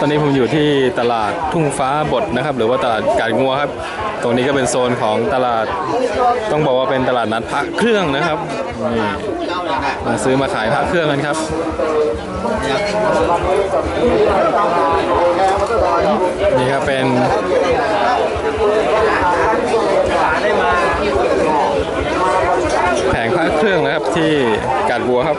ตอนนี้ผมอยู่ที่ตลาดทุ่งฟ้าบดนะครับ หรือว่าตลาดกาดงัวครับ ตรงนี้ก็เป็นโซนของตลาด ต้องบอกว่าเป็นตลาดนัดพระเครื่องนะครับนี่มาซื้อมาขายพระเครื่องกันครับนี่ครับเป็นแผงพระเครื่องนะครับที่กาดบัวครับ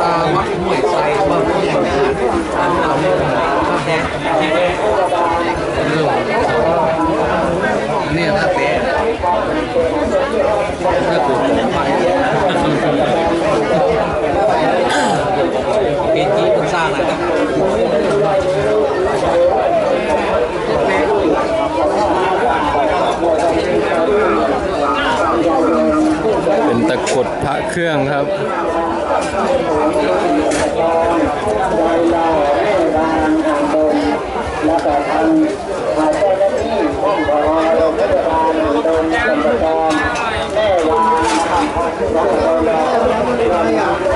ตาวัดห้วยไซว่าผู้ใหญ่งานเอาเรื่องข้าวแดงเนี่ยถ้าเป็นถ้าถูกไปเป็นที่เพิ่งสร้างนะครับเป็นตะกรุดพระเครื่องครับ Thank you.